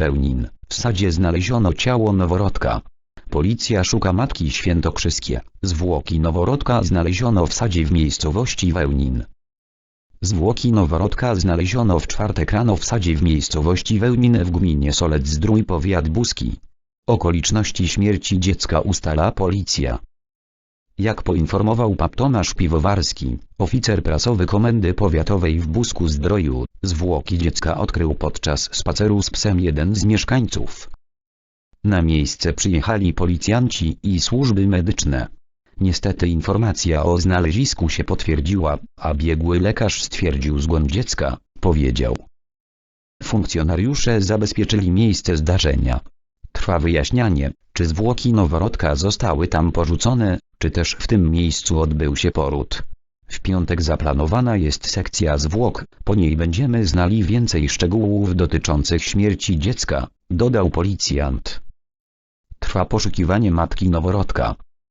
Wełnin, w sadzie znaleziono ciało noworodka. Policja szuka matki świętokrzyskie. Zwłoki noworodka znaleziono w sadzie w miejscowości Wełnin. Zwłoki noworodka znaleziono w czwartek rano w sadzie w miejscowości Wełmin w gminie Solec Zdrój powiat buski. Okoliczności śmierci dziecka ustala policja. Jak poinformował pap Tomasz Piwowarski, oficer prasowy Komendy Powiatowej w Busku Zdroju, zwłoki dziecka odkrył podczas spaceru z psem jeden z mieszkańców. Na miejsce przyjechali policjanci i służby medyczne. Niestety informacja o znalezisku się potwierdziła, a biegły lekarz stwierdził zgon dziecka, powiedział. Funkcjonariusze zabezpieczyli miejsce zdarzenia. Trwa wyjaśnianie, czy zwłoki noworodka zostały tam porzucone, czy też w tym miejscu odbył się poród. W piątek zaplanowana jest sekcja zwłok, po niej będziemy znali więcej szczegółów dotyczących śmierci dziecka, dodał policjant. Trwa poszukiwanie matki noworodka.